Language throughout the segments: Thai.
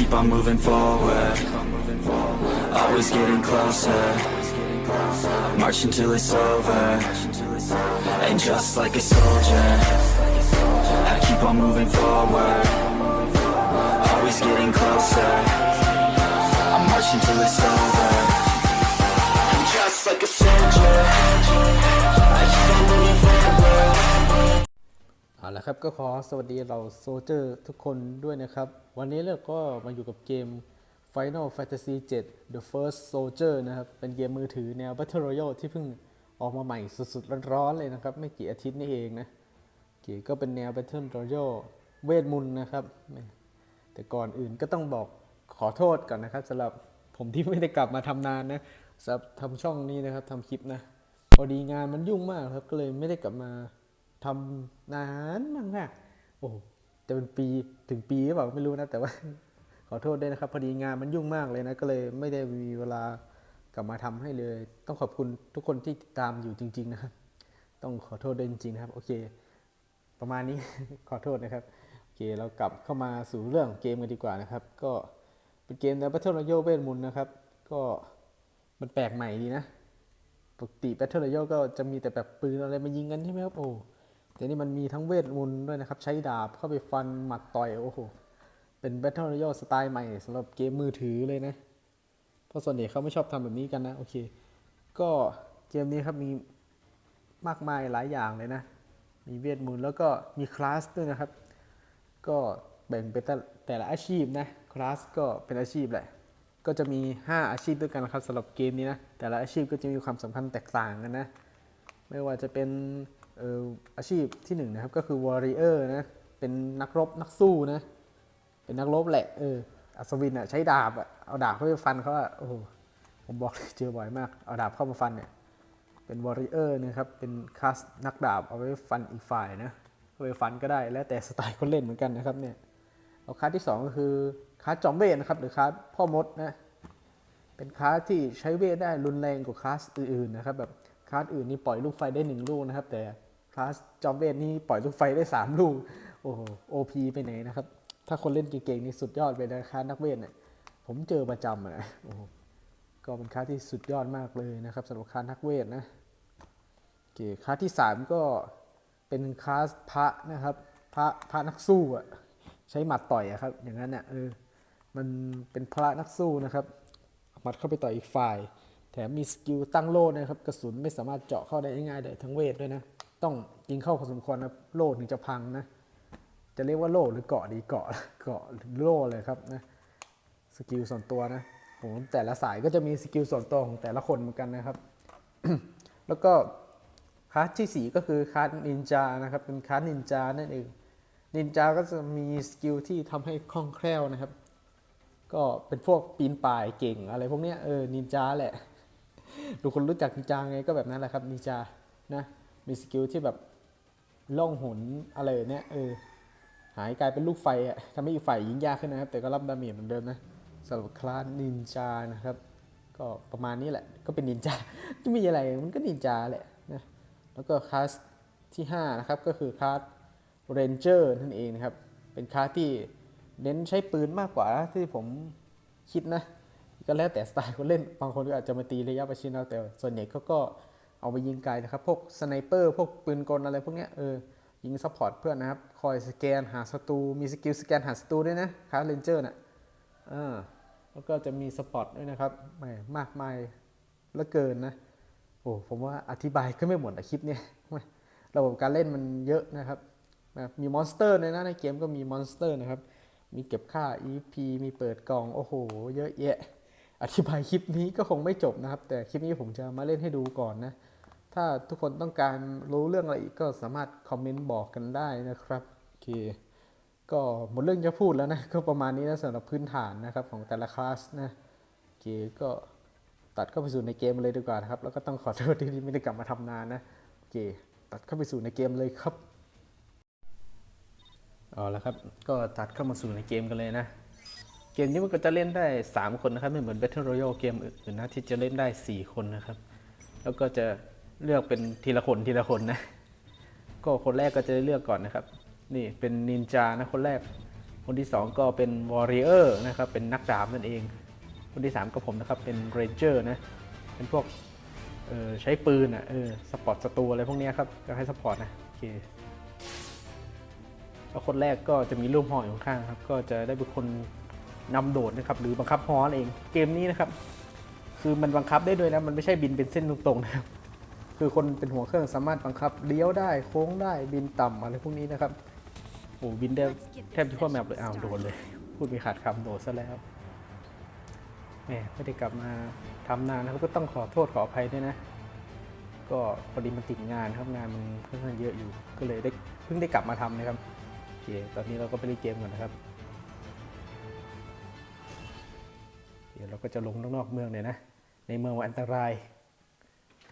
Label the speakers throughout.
Speaker 1: keep on moving forward. Always getting closer. March until it's over. And just like a soldier, I keep on moving forward. Always getting closer. I march until it's over. And just like a soldier,
Speaker 2: ละครับก็ขอสวัสดีเราโซเจอร์ทุกคนด้วยนะครับ วันนี้เราก็มาอยู่กับเกม Final Fantasy 7 The First Soldier นะครับ เป็นเกมมือถือแนว Battle Royale ที่เพิ่งออกมาใหม่สุดๆ ร้อนๆ เลยนะครับ ไม่กี่อาทิตย์นี่เองนะเกมก็เป็นแนว Battle Royale เวทมนต์นะครับแหมแต่ก่อนอื่นก็ต้องบอกขอโทษก่อนนะครับสำหรับผมที่ไม่ได้กลับมาทำนานนะสำหรับทำช่องนี้นะครับทำคลิปนะ พอดีงานมันยุ่งมากครับก็เลยไม่ได้กลับมา ทำนานมากมากโอ้โหจะเป็นปีถึงปีหรือเปล่าไม่รู้นะ แต่ว่า ขอโทษด้วยนะครับ พอดีงานมันยุ่งมากเลยนะ ก็เลยไม่ได้มีเวลากลับมาทำให้เลย ต้องขอบคุณทุกคนที่ติดตามอยู่จริง ๆ นะครับ ต้องขอโทษด้วยจริงๆนะครับ โอเค ประมาณนี้ ขอโทษนะครับ โอเค เรากลับเข้ามาสู่เรื่องเกมกันดีกว่านะครับ ก็เป็นเกมใน Battle Royale เวทมนต์นะครับ ก็มันแปลกใหม่ดีนะ ปกติ Battle Royale ก็จะมีแต่แบบปืนอะไรมายิงกันใช่ไหมครับ โอ้ แต่นี่มันมีทั้งเวทมนต์ด้วยนะครับ ใช้ดาบเข้าไปฟันหมัดต่อย โอ้โห เป็น Battle Royale สไตล์ใหม่สำหรับเกมมือถือเลยนะ เพราะส่วนใหญ่เขาไม่ชอบทำแบบนี้กันนะ โอเค ก็เกมนี้ครับมีมากมายหลายอย่างเลยนะ มีเวทมนต์แล้วก็มีคลาสด้วยนะครับ ก็แบ่งเป็นแต่แตละอาชีพนะ คลาสก็เป็นอาชีพแหละ ก็จะมี 5 อาชีพด้วยกันนะครับสำหรับเกมนี้นะ แต่ละอาชีพก็จะมีความสำคัญแตกต่างกันนะ ไม่ว่าจะเป็น อาชีพที่หนึ่งนะครับก็คือ warrior นะเป็นนักรบนักสู้นะเป็นนักรบแหละเอออัศวินอะใช้ดาบอะเอาดาบเข้าไปฟันเขาอะโอ้โหผมบอกเลยเจอบ่อยมาก เอาดาบเข้ามาฟันเนี่ยเป็น warrior นะครับเป็นคลาสนักดาบเอาไว้ฟันอีกฝ่ายนะเอาไปฟันก็ได้แล้วแต่สไตล์คนเล่นเหมือนกันนะครับเนี่ยเอาคลาสที่สองก็คือคลาสจอมเวทนะครับหรือคลาสพ่อมดนะเป็นคลาสที่ใช้เวทได้รุนแรงกว่าคลาสอื่นๆนะครับแบบคลาสอื่นนี่ปล่อยลูกไฟได้หนึ่งลูกนะครับแต่าสจอมเวทนี่ปล่อยลูกไฟได้สามลูก โอ้โหโอพีไปไหนนะครับ ถ้าคนเล่นเก่งๆนี่สุดยอดไปนะคลาสนักเวทเนี่ยผมเจอประจำนะโอ้โหก็เป็นคลาที่สุดยอดมากเลยนะครับสำหรับคลานักเวทนะโอเคคลาที่สามก็เป็นคลาสพระนะครับพระพระนักสู้อะใช้หมัดต่อยอะครับ อย่างนั้นเนี่ยเออมันเป็นพระนักสู้นะครับหมัดเข้าไปต่อยอีกฝ่าย แถมมีสกิลตั้งโล่นะครับ กระสุนไม่สามารถเจาะเข้าได้ง่ายๆเลยทั้งเวทด้วยนะ ต้องยิงเข้าพอสมควรนะโล่ถึงจะพังนะ จะเรียกว่าโล่หรือเกาะดีเกาะเกาะโล่เลยครับนะสกิลส่วนตัวนะผมแต่ละสายก็จะมีสกิลส่วนตัวของแต่ละคนเหมือนกันนะครับ แล้วก็คลาสที่สี่ก็คือคลาสนินจานะครับ เป็นคลาสนินจานั่นเอง นินจาก็จะมีสกิลที่ทำให้คล่องแคล่วนะครับ ก็เป็นพวกปีนป่ายเก่งอะไรพวกเนี้ยเออนินจาแหละทุกคนรู้จักนินจาไงก็แบบนั้นแหละครับนินจานะ มีสกิลที่แบบล่องหนอะไรเนี้ยเออหายกลายเป็นลูกไฟอะทำให้อีกฝ่ายยิงยากขึ้นนะครับ แต่ก็รับดาเมจเหมือนเดิมนะสำหรับคลาสนินจานะครับ ก็ประมาณนี้แหละ ก็เป็นนินจาจะมีอะไรมันก็นินจาแหละนะแล้วก็คลาสที่ห้านะครับ ก็คือคลาสเรนเจอร์นั่นเองนะครับ เป็นคลาสที่เน้นใช้ปืนมากกว่าที่ผมคิดนะ ก็แล้วแต่สไตล์คนเล่นบางคนก็อาจจะมาตีระยะประชิดเอาแต่ส่วนใหญ่เขาก็ เอาไปยิงไกลนะครับ พวกสไนเปอร์พวกปืนกลอะไรพวกเนี้ยเออยิงซัพพอร์ตเพื่อนนะครับ คอยสแกนหาศัตรูมีสกิลสแกนหาศัตรูด้วยนะคาร์เรนเจอร์น่ะอ่าแล้วก็จะมีสปอตด้วยนะครับแหมมากมายเหลือเกินนะโอ้ผมว่าอธิบายก็ไม่หมดอะคลิปเนี่ยระบบการเล่นมันเยอะนะครับ มีมอนสเตอร์ในนะในเกมก็มีมอนสเตอร์นะครับ มีเก็บค่า EP มีเปิดกล่อง โอ้โห เยอะแยะ อธิบายคลิปนี้ก็คงไม่จบนะครับ แต่คลิปนี้ผมจะมาเล่นให้ดูก่อนนะ ถ้าทุกคนต้องการรู้เรื่องอะไรอีกก็สามารถคอมเมนต์บอกกันได้นะครับโอเคก็หมดเรื่องจะพูดแล้วนะก็ประมาณนี้นะสำหรับพื้นฐานนะครับของแต่ละคลาสนะโอเคก็ตัดเข้าไปสู่ในเกมเลยดีกว่านะครับ แล้วก็ต้องขอโทษที่ไม่ได้กลับมาทำนานนะโอเค ตัดเข้าไปสู่ในเกมเลยครับเอาละครับ ก็ตัดเข้ามาสู่ในเกมกันเลยนะ เกมนี้มันก็จะเล่นได้ 3 คนนะครับ ไม่เหมือน Battle Royale เกมอื่นนะที่จะเล่นได้ 4 คนนะครับ แล้วก็จะ เลือกเป็นทีละคนทีละคนนะ ก็คนแรกก็จะเลือกก่อนนะครับ นี่เป็นนินจานะคนแรก คนที่ 2 ก็เป็น Warrior นะครับ เป็นนักดาบนั่นเอง คนที่ 3 ก็ผมนะครับ เป็น Ranger นะ เป็นพวกเออใช้ปืนอะเออสปอร์ตศัตรูอะไรพวกนี้ครับ ก็ให้สปอร์ตนะ โอเคแล้วคนแรกก็จะมีรูปหออยู่ข้างครับ ก็จะได้เป็นคนนำโดดนะครับ หรือบังคับฮอนเอง เกมนี้นะครับ คือมันบังคับได้ด้วยนะ มันไม่ใช่บินเป็นเส้นตรงๆนะครับ คือคนเป็นหัวเครื่องสามารถบังคับเลี้ยวได้โค้งได้บินต่ำอะไรพวกนี้นะครับโอ้บินได้แทบจะทั่วแมปเลยอ้าวโดนเลย พูดไม่ขาดคำโดนซะแล้วแหมไม่ได้กลับมาทำนานนะครับก็ต้องขอโทษขออภัยด้วยนะ ก็พอดีมันติดงานครับงานมันค่อนข้างเยอะอยู่ ก็เลยได้เพิ่งได้กลับมาทำนะครับโอเคตอนนี้เราก็ไปเล่นเกมก่อนนะครับ เดี๋ยวเราก็จะลงนอกเมืองเลยนะ ในเมืองว่าอันตราย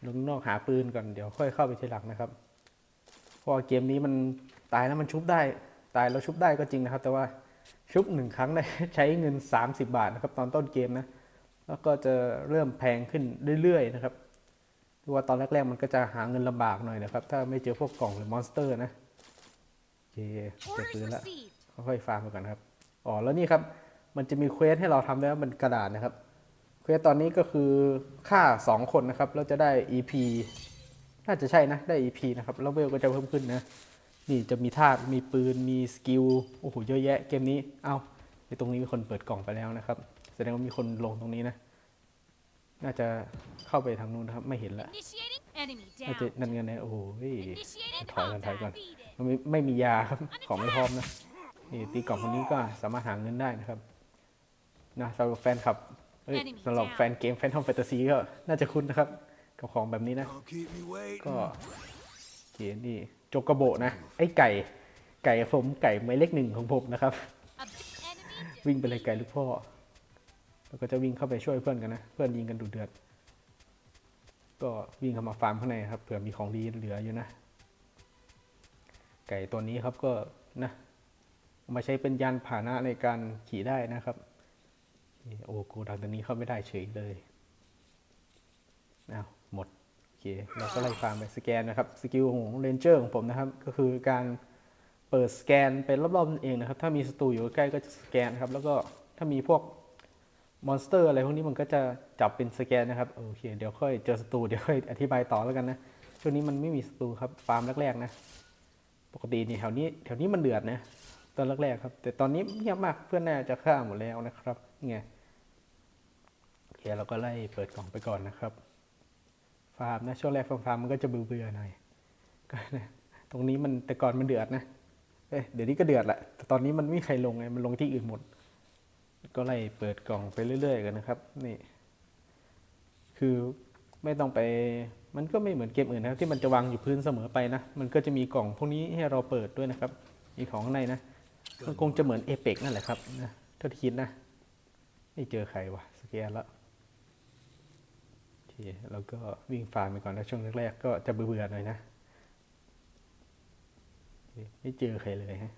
Speaker 2: ลงนอกหาปืนก่อนเดี๋ยวค่อยเข้าไปทีหลังนะครับ เพราะเกมนี้มันตายแล้วมันชุบได้ ตายแล้วชุบได้ก็จริงนะครับ แต่ว่าชุบหนึ่งครั้งได้ใช้เงิน 30 บาทนะครับ ตอนต้นเกมนะ แล้วก็จะเริ่มแพงขึ้นเรื่อยๆนะครับเพราะว่าตอนแรกๆมันก็จะหาเงินลำบากหน่อยนะครับ ถ้าไม่เจอพวกกล่องหรือมอนสเตอร์นะโอเคเจอปืนละ
Speaker 3: received.
Speaker 2: ค่อยๆฟาร์มไปก่อนนครับ อ๋อแล้วนี่ครับ มันจะมีเควสให้เราทำด้วยมันกระดาษนะครับ ควสตอนนี้ก็คือฆ่า 2 คนนะครับ เราจะได้ EP น่าจะใช่นะ ได้ EP นะครับ แล้วเวลก็จะเพิ่มขึ้นนะ นี่จะมีธาตุมีปืน มีสกิล โอ้โห เยอะแยะเกมนี้ เอาในตรงนี้มีคนเปิดกล่องไปแล้วนะครับ แสดงว่ามีคนลงตรงนี้นะ น่าจะเข้าไปทางนู้นนะครับ ไม่เห็นละน่าจะนั่นกันนะโอ้โหถอยก่อนถอยก่อนไม่ไม่มียาครับ ของไม่พร้อมนะ นี่ตีกล่องคนนี้ก็สามารถหาเงินได้นะครับนะสำหรับแฟนคลับ สำหรับ
Speaker 3: down
Speaker 2: แฟนเกมแฟนทอมแฟนตาซีก็น่าจะคุ้นนะครับ กับของแบบนี้นะ
Speaker 4: Don't keep me waiting.
Speaker 2: ก็เขียนนี่โจกกระโบะนะ ไอ้ไก่ ไก่ผมไก่หมายเลขหนึ่งของผมนะครับ
Speaker 3: A big enemy
Speaker 2: วิ่งไปเลยไก่ลูกพ่อ แล้วก็จะวิ่งเข้าไปช่วยเพื่อนกันนะ เพื่อนยิงกันดุเดือด ก็วิ่งเข้ามาฟาร์มข้างในครับ เผื่อมีของดีเหลืออยู่นะ ไก่ตัวนี้ครับก็นะเอามาใช้เป็นยานพาหนะในการขี่ได้นะครับนี่ โอ้โกดังตัวนี้เข้าไม่ได้เฉยเลยอ้าวหมด โอเค เราก็ไล่ฟาร์มไปสแกนนะครับ สกิลของเรนเจอร์ของผมนะครับ ก็คือการเปิดสแกนไปรอบๆนั่นเองนะครับ ถ้ามีศัตรูอยู่ใกล้ก็จะสแกนครับ แล้วก็ถ้ามีพวกมอนสเตอร์อะไรพวกนี้มันก็จะจับเป็นสแกนนะครับ โอเค เดี๋ยวค่อยเจอศัตรูเดี๋ยวค่อยอธิบายต่อแล้วกันนะ ช่วงนี้มันไม่มีศัตรูครับ ฟาร์มแรกๆนะ ปกตินี่แถวนี้แถวนี้มันเดือดนะ ตอนแรกๆครับ แต่ตอนนี้เงียบมากเพื่อนน่าจะฆ่าหมดแล้วนะครับ ไง เคเราก็ไล่เปิดกล่องไปก่อนนะครับ ฟาร์มนะช่วงแรกฟาร์มมันก็จะเบื่อๆหน่อยก็นะตรงนี้มันแต่ก่อนมันเดือดนะเอ้เดี๋ยวนี้ก็เดือดแหละแต่ตอนนี้มันไม่มีใครลงไงมันลงที่อื่นหมด ก็ไล่เปิดกล่องไปเรื่อย ๆ กันนะครับ นี่ คือไม่ต้องไปมันก็ไม่เหมือนเกมอื่นนะครับ ที่มันจะวางอยู่พื้นเสมอไปนะ มันก็จะมีกล่องพวกนี้ให้เราเปิดด้วยนะครับ มีของข้างในนะมันคงจะเหมือนเอเปกนั่นแหละครับนะถ้าที่คิดนะไม่เจอใครวะสแกนแล้ว แล้วก็วิ่งฟาร์มไปก่อนนะช่วงแรกๆก็จะเบื่อๆหน่อยนะ ไม่เจอใครเลยฮะ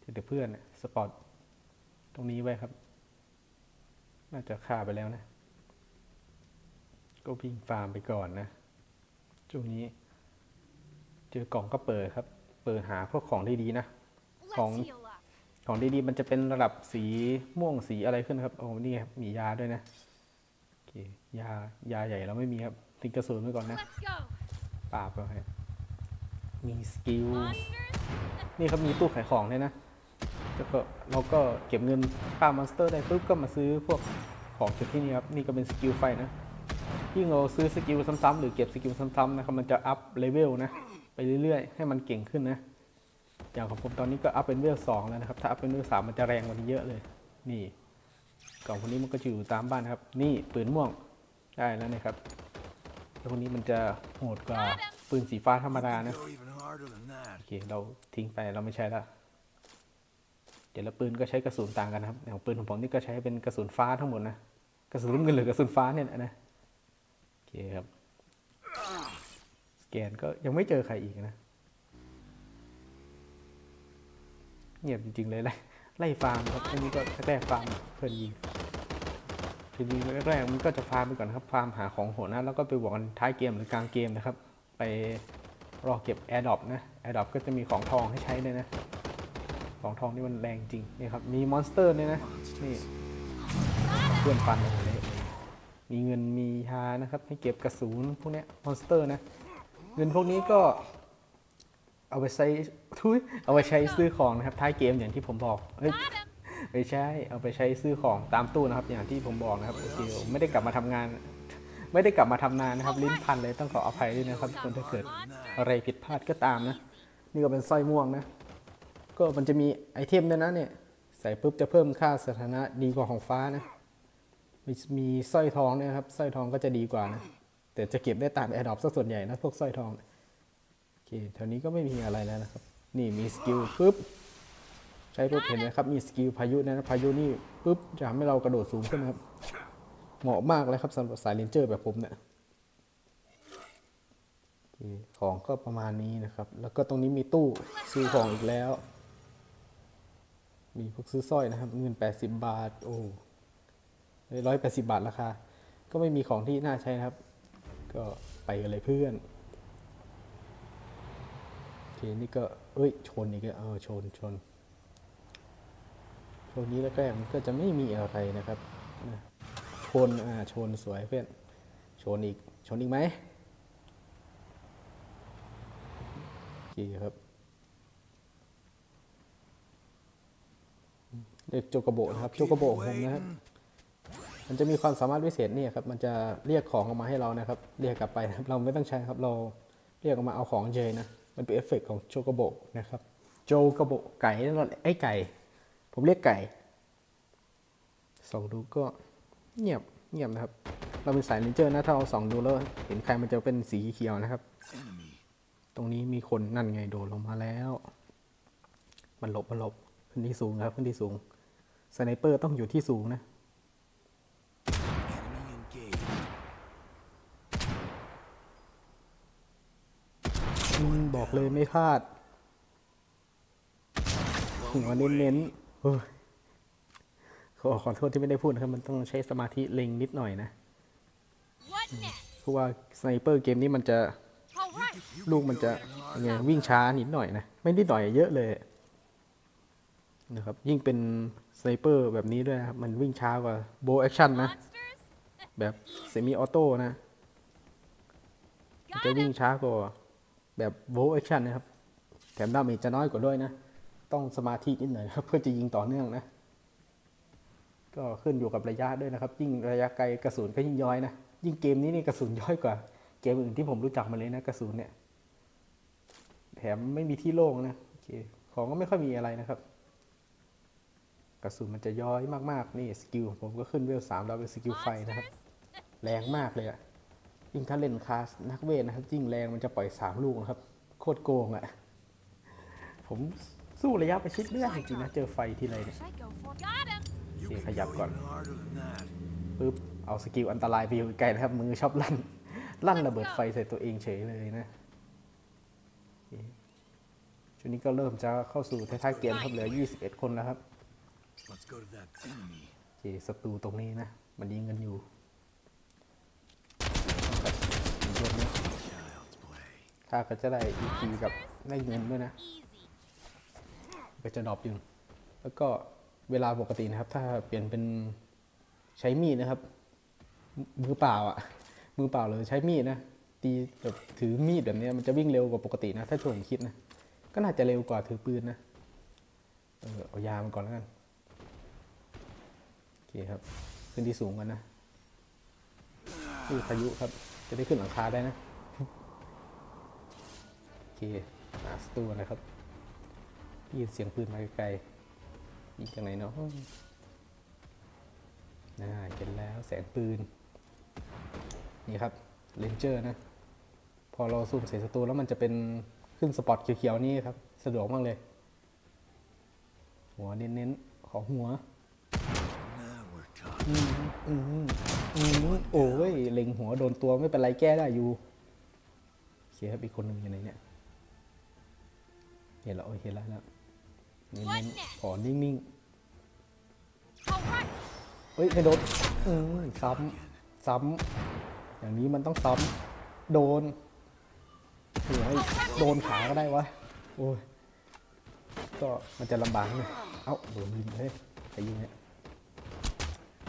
Speaker 2: เจอแต่เพื่อนสปอตตรงนี้ไว้ครับ น่าจะฆ่าไปแล้วนะ ก็วิ่งฟาร์มไปก่อนนะช่วงนี้ เจอกล่องก็เปิดครับ เปิดหาพวกของดีๆนะ ของของดีๆมันจะเป็นระดับสีม่วงสีอะไรขึ้นครับ โอ้นี่ครับมียาด้วยนะ ยายาใหญ่เราไม่มีครับทิ้งกระสุนไว้ก่อนนะ
Speaker 3: Let's go.
Speaker 2: ปราบไปครับมีสกิล
Speaker 3: Monsters.
Speaker 2: นี่เขามีตู้ขายของด้วยนะแล้วก็เราก็เก็บเงินค่ามอนสเตอร์ได้ปุ๊บก็มาซื้อพวกของจากที่นี่ครับนี่ก็เป็นสกิลไฟนะยิ่งเราซื้อสกิลซ้ำๆหรือเก็บสกิลซ้ำๆนะครับมันจะอัพเลเวลนะไปเรื่อยๆ ให้มันเก่งขึ้นนะอย่างของผมตอนนี้ก็อัพเป็นเวลสองแล้วนะครับ ถ้าอัพเป็นเวลสามมันจะแรงกว่านี้เยอะเลย นี่ กล่องพวกนี้มันก็จะอยู่ตามบ้านครับ นี่ปืนม่วงได้แล้วนะครับแล้วพวกนี้มันจะโหดกว่าปืนสีฟ้าธรรมดานะโอเคเราทิ้งไปเราไม่ใช้ละเดี๋ยวละปืนก็ใช้กระสุนต่างกันนะครับอย่างปืนของผมนี่ก็ใช้เป็นกระสุนฟ้าทั้งหมดนะกระสุนน้ำเงินหรือกระสุนฟ้าเนี่ยนะโอเคครับสแกนก็ยังไม่เจอใครอีกนะเงียบจริงๆเลยไล่ ไล่ฟาร์มครับอันนี้ก็แรกฟาร์มเพื่อนยิงทีนี้แรกๆมันก็จะฟาร์มไปก่อนครับฟาร์มหาของโหดนะแล้วก็ไปบวกกันท้ายเกมหรือกลางเกมนะครับ ไปรอเก็บแอร์ดรอปนะแอร์ดรอปก็จะมีของทองให้ใช้เลยนะ ของทองนี่มันแรงจริงนี่ครับมีมอนสเตอร์เนี่ยนะนี่เพื่อนฟันโอ้โหเละเลยมีเงินมียานะครับให้เก็บกระสุนพวกนี้มอนสเตอร์นะเงินพวกนี้ก็ เอาไปใช้ทุยเอาไปใช้ซื้อของนะครับท้ายเกมอย่างที่ผมบอกเอ้ยไม่ใช่เอาไปใช้ซื้อของตามตู้นะครับ อย่างที่ผมบอกนะครับโอเคไม่ได้กลับมาทำงาน ไม่ได้กลับมาทำนานนะครับ ลิ้นพันเลยต้องขออภัยด้วยนะครับทุกคนถ้าเกิดอะไรผิดพลาดก็ตามนะ นี่ก็เป็นสร้อยม่วงนะ ก็มันจะมีไอเทมด้วยนะเนี่ยใส่ปุ๊บจะเพิ่มค่าสถานะดีกว่าของฟ้านะมีสร้อยทองเนี่ยครับสร้อยทองก็จะดีกว่านะแต่จะเก็บได้ตามแอร์ดรอปซะส่วนใหญ่นะพวกสร้อยทองโอเคแถวนี้ก็ไม่มีอะไรแล้วนะครับ นี่มีสกิลปุ๊บใช้ปุ๊บเห็นไหมครับมีสกิลพายุนะพายุนี่ปุ๊บจะทำให้เรากระโดดสูงขึ้นครับ เหมาะมากเลยครับสำหรับสายเลนเจอร์แบบผมเนี่ยโอเของก็ประมาณนี้นะครับ แล้วก็ตรงนี้มีตู้ซื้อของอีกแล้ว มีพวกซื้อสร้อยนะครับ เงิน 80 บาท โอ้ร้อยแปดสิบาทราคา ก็ไม่มีของที่น่าใช้นะครับ ก็ไปกันเลยเพื่อน นี่ก็ เอ้ย ชนอีกแล้วเออชนชนชนนี้แล้วแรกๆมันก็จะไม่มีอะไรนะครับ ชน อ่า ชนสวยเพื่อน ชนอีก ชนอีกไหมโอเคครับ เด็กโจกโบนะครับ โจกโบผมนะครับ มันจะมีความสามารถพิเศษนี่ครับ มันจะเรียกของออกมาให้เรานะครับ เรียกกลับไปนะครับ เราไม่ต้องใช้ครับ เราเรียกออกมาเอาของเฉยนะ มันเป็นเอฟเฟกต์ของโจโกโบนะครับ โจโกโบไก่นั่นแหละไอ้ไก่ ผมเรียกไก่ส่องดูก็เงียบเงียบนะครับ เราเป็นสายเลนเจอร์นะถ้าเราส่องดูแล้วเห็นใครมันจะเป็นสีเขียวนะครับ ตรงนี้มีคนนั่นไงโดดลงมาแล้ว มันหลบมันหลบขึ้นที่สูงครับขึ้นที่สูงสไนเปอร์ต้องอยู่ที่สูงนะ อืม บอกเลยไม่พลาดหัวเน้นๆเฮ้ยขอขอโทษที่ไม่ได้พูดนะครับ มันต้องใช้สมาธิเล็งนิดหน่อยนะเพราะว่าสไนเปอร์เกมนี้มันจะลูกมันจะงวิ่งช้านิดหน่อยนะ ไม่นิดหน่อยเยอะเลยนะครับ ยิ่งเป็นสไนเปอร์แบบนี้ด้วยนะครับ มันวิ่งช้ากว่าโบแอคชั่นนะ แบบเซมิออโต้นะ จะวิ่งช้ากว่า แบบโวลแอคชั่นนะครับ แถมดาเมจจะน้อยกว่าด้วยนะ ต้องสมาธินิดหน่อยนะครับ เพื่อจะยิงต่อเนื่องนะ ก็ขึ้นอยู่กับระยะด้วยนะครับ ยิ่งระยะไกลกระสุนก็ยิ่งย้อยนะ ยิ่งเกมนี้นี่กระสุนย้อยกว่า เกมอื่นที่ผมรู้จักมาเลยนะกระสุนเนี่ย แถมไม่มีที่โล่งนะโอเคของก็ไม่ค่อยมีอะไรนะครับ กระสุนมันจะย้อยมากๆนี่สกิลผมก็ขึ้นเวลสามแล้วเป็นสกิลไฟนะครับ แรงมากเลยอะ ยิ่งถ้าเล่นคลาสนักเวทนะครับยิ่งแรงมันจะปล่อยสามลูกนะครับ โคตรโกงอะผมสู้ระยะประชิดไม่ได้จริงๆนะ เจอไฟทีไรเนี่ย
Speaker 3: Should I go for? Got him.
Speaker 2: โอเคขยับก่อนปุ๊บเอาสกิลอันตรายไปอยู่ไกลนะครับ มือชอบลั่น ลั่นระเบิดไฟใส่ตัวเองเฉยเลยนะโอเคช่วงนี้ก็เริ่มจะเข้าสู่ท้ายๆเกมครับเหลือ 21 คนแล้วครับ
Speaker 4: Let's go to that enemy.
Speaker 2: โอเคศัตรูตรงนี้นะ มันยิงกันอยู่ครับยิงรวมนะ
Speaker 4: Child's play.
Speaker 2: ถ้าก็จะได้ EP กับได้เงินด้วยนะ ก็จะดรอปอยู่แล้วก็เวลาปกตินะครับ ถ้าเปลี่ยนเป็นใช้มีดนะครับ มือเปล่าอะ มือเปล่าเลยใช้มีดนะตีแบบถือมีดแบบนี้มันจะวิ่งเร็วกว่าปกตินะ ถ้าช่วงผมคิดนะ ก็น่าจะเร็วกว่าถือปืนนะ เออเอายามันก่อนแล้วกันโอเคครับ ขึ้นที่สูงกันนะนี่พายุครับ จะได้ขึ้นหลังคาได้นะ หาสตูนะครับได้ยินเสียงปืนมาไกลๆยิงจากไหนเนาะน่าเห็นแล้วแสงปืน นี่ครับเลนเจอร์นะ พอเราซูมใส่ศัตรูแล้วมันจะเป็นขึ้นสปอตเขียวๆนี่ครับ สะดวกมากเลย หัวเน้นๆ ของหัวอืมอืมอืมโอ้ยเล็งหัวโดนตัวไม่เป็นไรแก้ได้อยู่โอเคครับอีกคนหนึ่งอยู่ไหนเนี่ย เห็นแล้วโอ้ยเห็นแล้วแล้วเน้นๆขอนิ่ง
Speaker 3: All right.
Speaker 2: ๆเฮ้ยไม่โดนอืมซ้ำซ้ำอย่างนี้มันต้องซ้ำโดนโอ้ยโดนขาก็ได้วะโอ้ยก็มันจะลำบากหน่อยเอ้าโดนยิงเฮ้ยใครยิงเนี่ย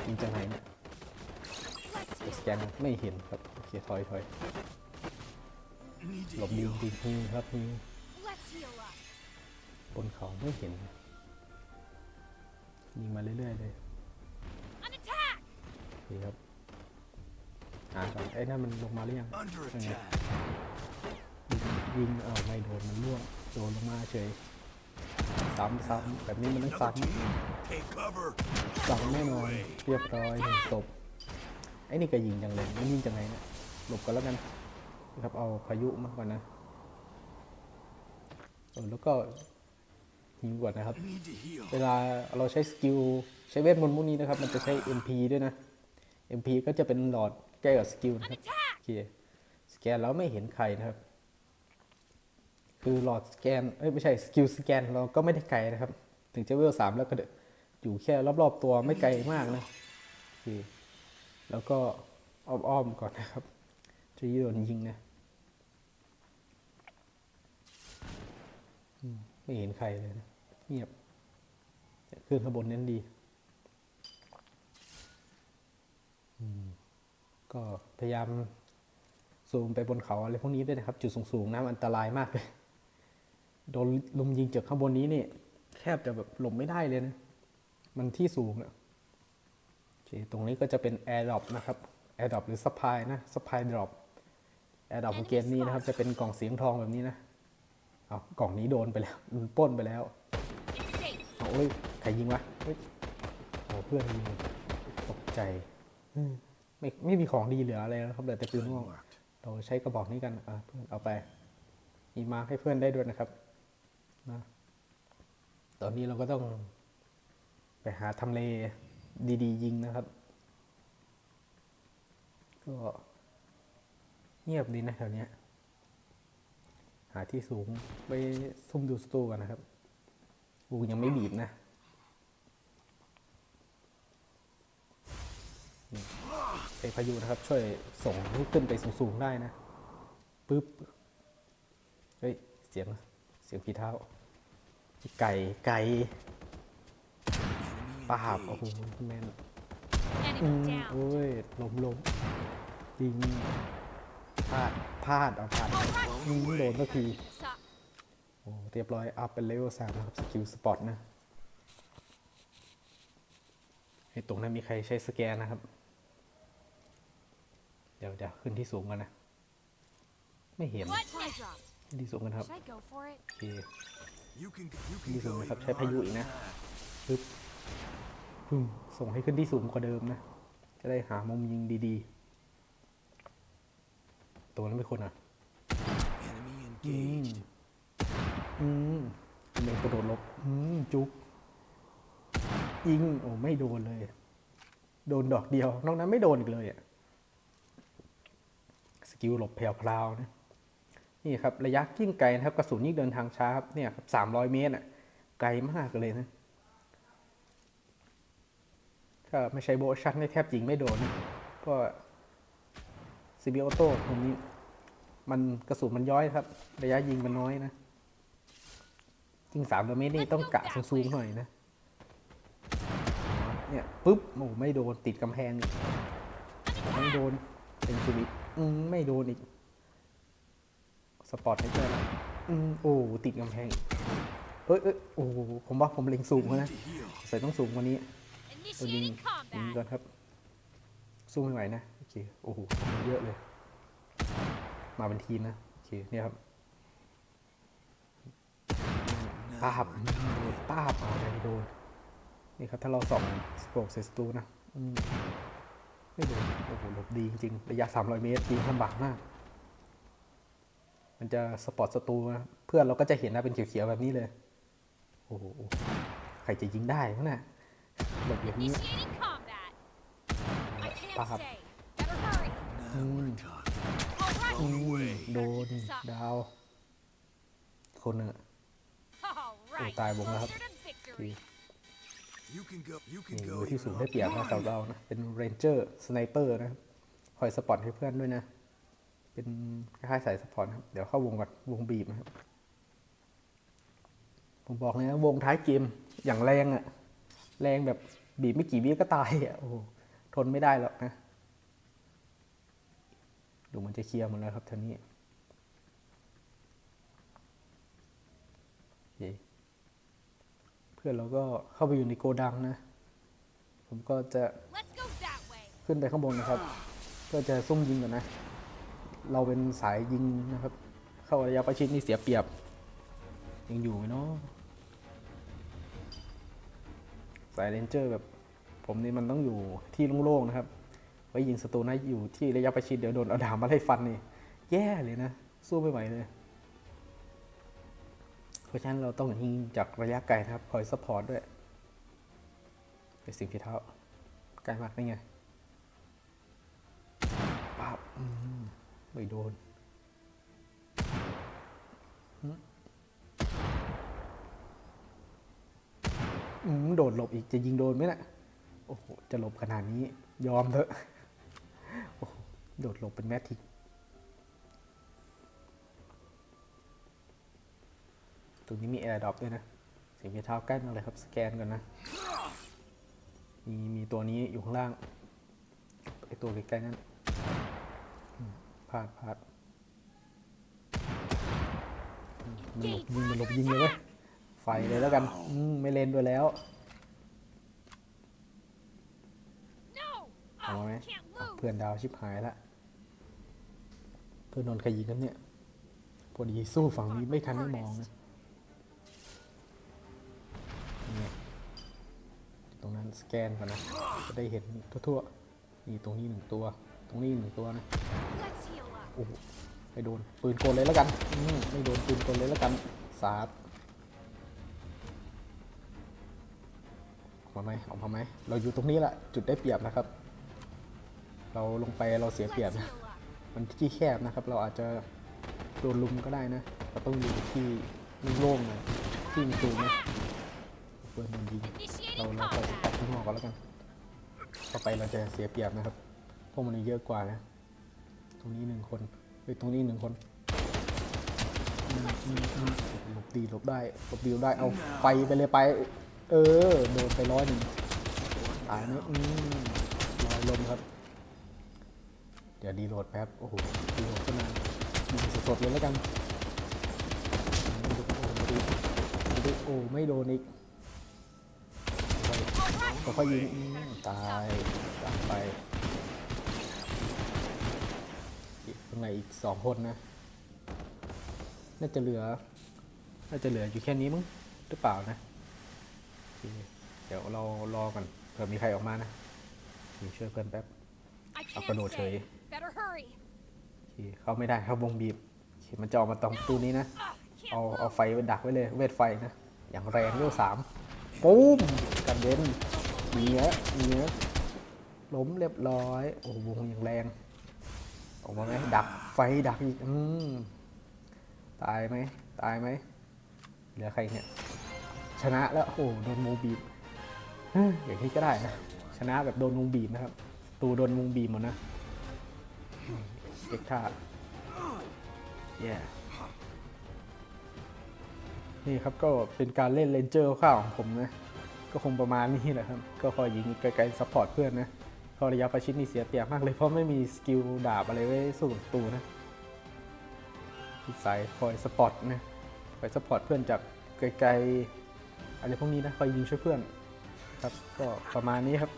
Speaker 2: ยิงจากไหนเนี่ย
Speaker 3: Let's
Speaker 2: สแกนไม่เห็นครับโอเคถอยถอย
Speaker 4: Need
Speaker 2: หล
Speaker 4: to
Speaker 2: บยิง
Speaker 4: heal.
Speaker 2: ยิงยิงครับยิ บนเขาไม่เห็น ยิงมาเรื่อยๆเลย
Speaker 3: An attack!
Speaker 2: ดีครับหาก่อนไอ้นั่นมันลงมาหรือยัง
Speaker 4: Under
Speaker 2: ยังไง
Speaker 4: attack.
Speaker 2: ยิงเออไม่โดนมันล่วงโดนลงมาเฉยซ้ำซ้ำแบบนี้มันต้อง
Speaker 4: Another
Speaker 2: ซ้
Speaker 4: team. Take cover. ำ
Speaker 2: ซ้ำแน่นอนเรียบร้อยหนึ่งศพไอ้นี่ก็ยิงจังเลยไม่ยิงจังไงเนี่ยหลบกันแล้วกันนะครับเอาพายุมาก่อนนะเออแล้วก็ิงก่อนนะครับ เวลาเราใช้สกิลใช้เวทมนต์พวกนี้นะครับ มันจะใช้ MP ด้วยนะ MP ก็จะเป็นหลอดใกล้กับสกิลนะครับโอเคสแกนแล้วไม่เห็นใครนะครับ คือหลอดสแกนเอ้ยไม่ใช่สกิลสแกนเราก็ไม่ได้ไกลนะครับ ถึงจะเวลสามแล้วก็อยู่แค่รอบๆตัวไม่ไกลมากนะโอเคแล้วก็อ้อมๆก่อนนะครับจะโดนยิงนะไม่เห็นใครเลยนะ เงียบขึ้นข้างบนนั้นดีอืมก็พยายามซูมไปบนเขาอะไรพวกนี้ด้วยนะครับ จุดสูงๆนะมันอันตรายมากเลยโดนลุมยิงจากข้างบนนี้นี่แคบจะแบบหลบไม่ได้เลยนะ มันที่สูงอะโอเคตรงนี้ก็จะเป็น Air Drop นะครับ Air Drop หรือ Supply นะ Supply Drop Air Drop ของเกมนี้นะครับ จะเป็นกล่องเสียงทองแบบนี้นะ เอากล่องนี้โดนไปแล้วมันปล้นไปแล้ว
Speaker 3: It's safe.
Speaker 2: เอาเอ้ยใครยิงวะเฮ้ยโอ้เพื่อนยิงตกใจอืมไม่ไม่มีของดีเหลืออะไรแล้วครับเหลือแต่ปืนม่วงเราใช้กระบอกนี้กันอ่าเพื่อนเอาไปมีมาร์คให้เพื่อนได้ด้วยนะครับนะตอนนี้เราก็ต้องไปหาทำเลดี ๆ ยิงนะครับ ก็เงียบดีนะแถวนี้หาที่สูงไปซุ่มดูสตูกันนะครับ วงยังไม่บีบนะนี่ใช้พายุนะครับ ช่วยส่งให้ขึ้นไปสูงๆได้นะปึ๊บ เฮ้ย เสียง เสียงฝีเท้า ไก่ ไก่ปาบโอ้โหแมนอื
Speaker 3: Enemy
Speaker 2: ม
Speaker 3: down.
Speaker 2: โอ้ยล้มลงยิงพลาดพลาดเอาพลาดยิงโดนสักที
Speaker 3: Suck.
Speaker 2: โอ้เรียบร้อยอัพเป็นเลเวลสามนะครับสกิลสปอตนะไอ้ตรงนั้นมีใครใช้สแกนนะครับ เดี๋ยวเดี๋ยวขึ้นที่สูงกันนะ ไม่เห็น
Speaker 3: What drop?
Speaker 2: ขึ้นที่สูงกันครับ
Speaker 3: Should I go for it?
Speaker 2: โอเค
Speaker 4: You can you
Speaker 2: ขึ้น
Speaker 4: can
Speaker 2: ที่สูง
Speaker 4: go
Speaker 2: นะครับ
Speaker 4: even
Speaker 2: ใช้พายุอีก
Speaker 4: harder
Speaker 2: นะ
Speaker 4: than that.
Speaker 2: ปึ๊บปึ้มส่งให้ขึ้นที่สูงกว่าเดิมนะ จะได้หามุมยิงดีๆ ตัวนั้นเป็นคนอะ
Speaker 4: Enemy
Speaker 2: อืม
Speaker 4: engaged.
Speaker 2: อืมเมนกระโดดหลบ อืม จุกยิงโอ้ไม่โดนเลย โดนดอกเดียวนอกนั้นไม่โดนอีกเลยอะสกิลหลบแผ่วๆนะนี่ครับระยะยิ่งไกลนะครับกระสุนยิ่งเดินทางช้าครับเนี่ยครับสามร้อยเมตรอะไกลมากเลยนะถ้าไม่ใช้โบชั่นนี่แทบยิงไม่โดนนะเพราะซีบีออโต้ตรงนี้ มันกระสุนมันย้อยครับ ระยะยิงมันน้อยนะ จริงสามร้อยเมตรนี่ต้องกะสูงๆหน่อยนะ เนี่ยปุ๊บโอ้ไม่โดนติดกำแพงอีกไม่โดนเป็นชีวิตอืมไม่โดนอีก สปอร์ตให้เพื่อนละอืมโอ้ติดกำแพงอีกเอ้ยเอ้ยโอ้ผมว่าผมเล็งสูงแล้วนะ
Speaker 4: To heal.
Speaker 2: ใส่ต้องสูงกว่านี้ตัวยิง
Speaker 3: Initiating
Speaker 2: ยิง
Speaker 3: combat.
Speaker 2: ก่อนครับสู้ไม่ไหวนะโอเคโอ้โหเยอะเลย มาเป็นทีมนะโอเคเนี่ยครับ ป้าบโดนป้าบมาเลยโดน นี่ครับถ้าเราส่องสโคปใส่สตูนะอืมไม่โดนโอ้โหหลบดีจริงๆระยะ 300 เมตรยิงลำบากมาก มันจะสปอร์ตสตูนะเพื่อนเราก็จะเห็นนะเป็นเขียวๆแบบนี้เลย โอ้โหใครจะยิงได้มั้งน่ะหลบอย่างนี้
Speaker 3: Initiating combat. I can't
Speaker 2: Pop.
Speaker 3: stay. Better hurry.
Speaker 4: Now we're talking.
Speaker 3: All right.
Speaker 2: อืมโดนดาวคนหนึ่งอะ
Speaker 3: All right.
Speaker 2: tài bụng là hấp.
Speaker 3: Closer to
Speaker 2: ที
Speaker 3: victory.
Speaker 4: You can go. You
Speaker 2: นี่
Speaker 4: can
Speaker 2: อยู่
Speaker 4: go
Speaker 2: ที่สูง
Speaker 4: even
Speaker 2: ได้เปรียบนะ
Speaker 4: harder.
Speaker 2: สำหรับเรานะเป็นเรนเจอร์สไนเปอร์นะครับคอยสปอตให้เพื่อนด้วยนะ เป็นคล้ายๆสายสปอร์ตนะครับ เดี๋ยวเข้าวงก่อนวงบีบนะครับ ผมบอกเลยนะวงท้ายเกมอย่างแรงอะแรงแบบบีบไม่กี่วิก็ตายอะโอ้โหทนไม่ได้หรอกนะดูมันจะเคลียร์หมดแล้วครับท่านี้โอเคเพื่อนเราก็เข้าไปอยู่ในโกดังนะ ผมก็จะ
Speaker 3: Let's go that way.
Speaker 2: ขึ้นไปข้างบนนะครับ ก็จะซุ่มยิงก่อนนะ เราเป็นสายยิงนะครับ เข้าระยะประชิดนี่เสียเปรียบ ยังอยู่ไหมเนาะสายเรนเจอร์แบบผมนี่มันต้องอยู่ที่โล่งๆนะครับ ไว้ยิงศัตรูนะอยู่ที่ระยะประชิดเดี๋ยวโดนเอาดาบมาไล่ฟันนี่ แย่เลยนะ สู้ไม่ไหวเลยเพ ราะฉะนั้นเราต้องยิงจากระยะไกลนะครับ คอยซัพพอร์ตด้วยไปสิ่งที่เท้าใกลมากนี่ไงปั๊บไม่โดนอืมโดดหลบอีกจะยิงโดนไหมน่ะโอ้โห จะหลบขนาดนี้ยอมเถอะโอ้โดดหลบเป็นแมททิก ตรงนี้มีแอร์ดรอปด้วยนะเสียงเท้าใกล้มากเลยครับ สแกนก่อนนะ มีมีตัวนี้อยู่ข้างล่าง ไอตัวใกล้ๆนั่นพลาดพลาดมันหลบยิงมันหลบยิงเลยเว้ยไฟเลยแล้วกันอืไม่เล่นด้วยแล้วเอาไหมเพื่อนดาวชิบหายละเพื่อนนอนใครยิงกันเนี่ยพอดีสู้ฝั่งนี้ไม่ทันได้มองนะ รงนั้นสแกนก่อนนะจะได้เห็นทั่วๆนี่ตรงนี้หนึ่งตัว ตรงนี้หนึ่งตัวนะ
Speaker 3: Let's heal up.
Speaker 2: โอ้โหไม่โดนปืนกลเลยแล้วกันอืมไม่โดนปืนกลเลยแล้วกันสาดออกมาไหมออกมาไหมเราอยู่ตรงนี้แหละจุดได้เปรียบนะครับ เราลงไปเราเสีย
Speaker 3: Let's
Speaker 2: เปรียบ
Speaker 3: heal
Speaker 2: นะ
Speaker 3: up.
Speaker 2: มันที่แคบนะครับ เราอาจจะโดนลุมก็ได้นะเราต้องอยู่ที่โล่งๆหน่อยที่มีสูงนะเปิดมันยิง เราเราไปสกัดข้างนอกก็แล้วกัน ต่อไปเราจะเสียเปรียบนะครับพราะมันเยอะกว่านะ ตรงนี้หนึ่งคนไปตรงนี้หนึ่งคนอืมอืมอืมหลบดีหลบได้หลบดีหลบได้ เอาไฟไปเลยไป เออ โดนไปร้อยหนึ่งตายไหมอืมลอยลมครับ เดี๋ยวดีโหลดแป๊บ โอ้โห ดีโหลดขึ้นมายิงสดๆเลยแล้วกันดูดูดูดูโอ้ไม่โดนอีก ค่อยค่อยๆยิงอืมตายตายไปอีกข้างในอีกสองคนนะ น่าจะเหลือ น่าจะเหลืออยู่แค่นี้มั้งหรือเปล่านะเดี๋ยวเรารอก่อนเผื่อมีใครออกมานะเดี๋ยวช่วยเพื่อนแป๊บ
Speaker 3: I
Speaker 2: I'll
Speaker 3: can't
Speaker 2: go to
Speaker 3: stay.
Speaker 2: you.
Speaker 3: Better hurry.
Speaker 2: โอเข้าไม่ได้ครับวงบีบมันจะออกมาตรงตู้นี้นะ เอาเอาไฟไว้ดักไว้เลย เวทไฟนะ อย่างแรงเวลสามปุ้มกันเด่น เนี้ยเนี้ยล้มเรียบร้อย โอ้โหวงอย่างแรง ออกมาไหมดักไฟดักอีก อืม ตายไหม ตายไหม เหลือใครเนี่ย ชนะแล้วโอ้โหโดนมูบีบเฮ้ยอย่างนี้ก็ได้นะ ชนะแบบโดนมุงบีบนะครับ ตูโดนมุงบีบหมดนะเอกท่าแย่นี่ครับก็เป็นการเล่นเลนเจอร์ข้าวของผมนะ ก็คงประมาณนี้แหละครับ ก็คอยยิงไกลๆซัพพอร์ตเพื่อนนะเข้าระยะประชิดนี่เสียเปรียบมากเลยเพราะไม่มีสกิลดาบอะไรไว้สู้กับศัตรูนะที่สายคอยสปอร์ตนะคอยสปอร์ตเพื่อนจากไกลๆอะไรพวกนี้นะคอยยิงช่วยเพื่อนครับก็ประมาณนี้ครับ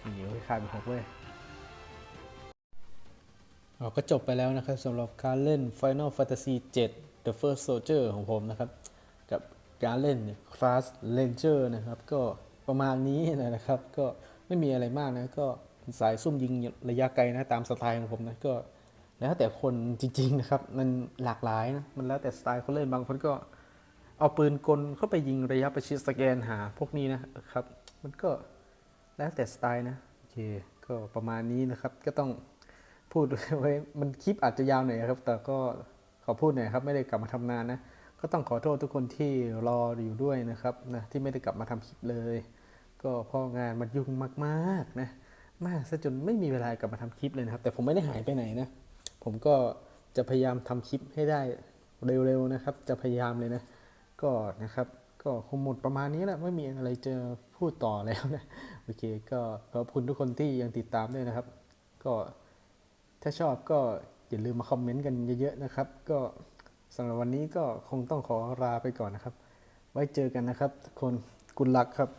Speaker 2: หนีไว้คายเป็นหกเลยก็จบไปแล้วนะครับสำหรับการเล่น Final Fantasy 7 The First Soldier ของผมนะครับ การเล่น Class Ranger นะครับ ก็ประมาณนี้นะครับ ก็ไม่มีอะไรมากนะก็สายซุ่มยิงระยะไกลนะตามสไตล์ของผมนะก็แล้วแต่คนจริงๆนะครับ มันหลากหลายนะมันแล้วแต่สไตล์คนเล่นบางคนก็เอาปืนกลเข้าไปยิงระยะประชิดสแกนหาพวกนี้นะครับ มันก็แล้วแต่สไตล์นะโอเคก็ประมาณนี้นะครับก็ต้องพูดไว้มันคลิปอาจจะยาวหน่อยครับ แต่ก็ขอพูดหน่อยครับ ไม่ได้กลับมาทำนานนะ ก็ต้องขอโทษทุกคนที่รออยู่ด้วยนะครับนะที่ไม่ได้กลับมาทำคลิปเลย ก็เพราะงานมันยุ่งมากๆนะมากซะจนไม่มีเวลากลับมาทำคลิปเลยนะครับ แต่ผมไม่ได้หายไปไหนนะ ผมก็จะพยายามทำคลิปให้ได้เร็วๆนะครับ จะพยายามเลยนะ ก็นะครับ ก็คงหมดประมาณนี้แหละไม่มีอะไรจะพูดต่อแล้วนะโอเค ก็ขอบคุณทุกคนที่ยังติดตามด้วยนะครับ ก็ถ้าชอบก็อย่าลืมมาคอมเมนต์กันเยอะๆนะครับ ก็ สำหรับวันนี้ก็คงต้องขอลาไปก่อนนะครับ ไว้เจอกันนะครับ ทุกคนกุลลักครับ